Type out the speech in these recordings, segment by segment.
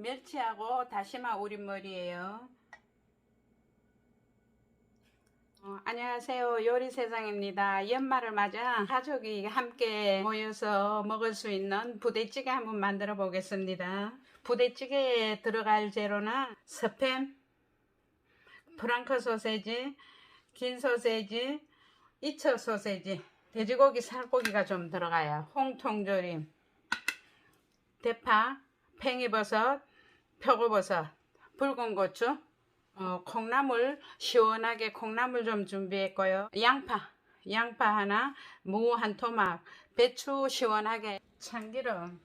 멸치하고 다시마 우린머리예요. 어, 안녕하세요. 요리세상입니다. 연말을 맞아 가족이 함께 모여서 먹을 수 있는 부대찌개 한번 만들어 보겠습니다. 부대찌개에 들어갈 재료는 스팸, 프랑크 소세지, 긴 소세지, 이처 소세지, 돼지고기 살코기가 좀 들어가요. 홍통조림, 대파, 팽이버섯, 표고버섯, 붉은 고추, 어, 콩나물 시원하게 콩나물 좀 준비했고요. 양파, 양파 하나, 무 한 토막, 배추 시원하게, 참기름,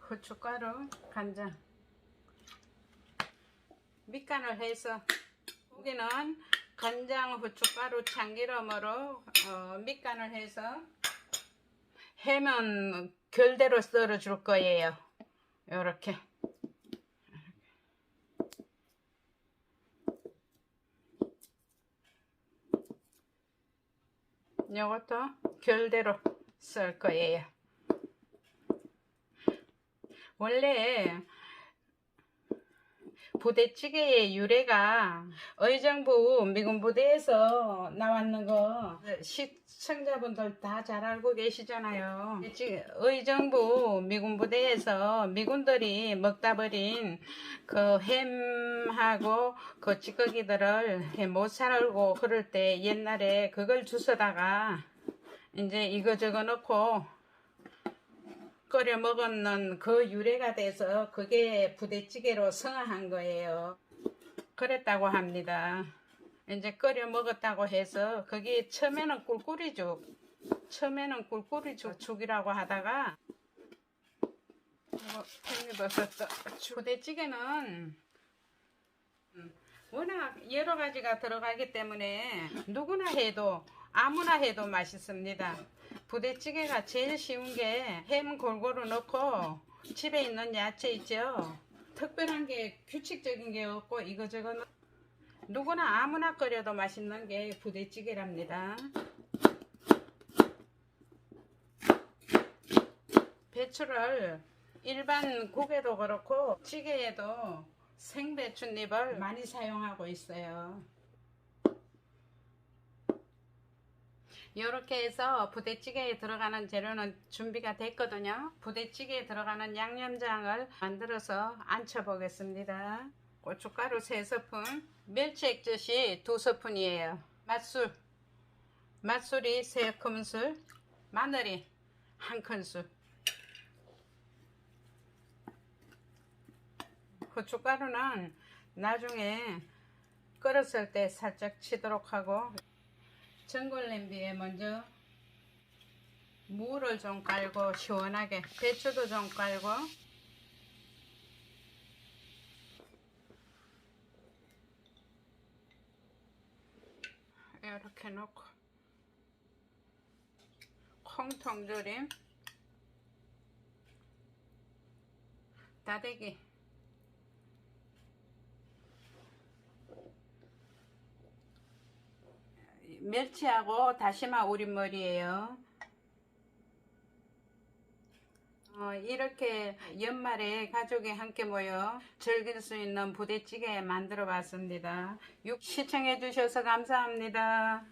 후춧가루, 간장, 밑간을 해서 고기는 간장, 후춧가루, 참기름으로 어, 밑간을 해서 해면 결대로 썰어 줄 거예요. 요렇게. 요것도 결대로 썰 거예요. 원래 부대찌개의 유래가 의정부 미군 부대에서 나왔는 거 시청자분들 다 잘 알고 계시잖아요. 지- 의정부 미군 부대에서 미군들이 먹다 버린 그 햄하고 그 찌꺼기들을 해못 살고 그럴 때 옛날에 그걸 주워다가 이제 이거저거 넣고 끓여 먹었는 그 유래가 돼서 그게 부대찌개로 성화한 거예요. 그랬다고 합니다. 이제 끓여 먹었다고 해서 그게 처음에는 꿀꿀이죽, 처음에는 꿀꿀이죽 죽이라고 하다가 이거 팽이버섯도 부대찌개는 음, 워낙 여러 가지가 들어가기 때문에 누구나 해도 아무나 해도 맛있습니다. 부대찌개가 제일 쉬운 게 햄 골고루 넣고 집에 있는 야채 있죠. 특별한 게 규칙적인 게 없고 이거저거 넣- 누구나 아무나 끓여도 맛있는 게 부대찌개랍니다. 배추를 일반 국에도 그렇고 찌개에도 생배춧잎을 많이 사용하고 있어요. 이렇게 해서 부대찌개에 들어가는 재료는 준비가 됐거든요. 부대찌개에 들어가는 양념장을 만들어서 안쳐 보겠습니다. 고춧가루 3스푼, 멸치 액젓이 2스푼이에요. 맛술, 맛술이 3큰술, 마늘이 1큰술. 고춧가루는 나중에 끓었을 때 살짝 치도록 하고 전골 냄비에 먼저 무를 좀 깔고 시원하게 배추도 좀 깔고. 이렇게 놓고. 콩통조림. 다대기 멸치하고 다시마 우린머리예요. 어, 이렇게 연말에 가족이 함께 모여 즐길 수 있는 부대찌개 만들어 봤습니다. 육 시청해 주셔서 감사합니다.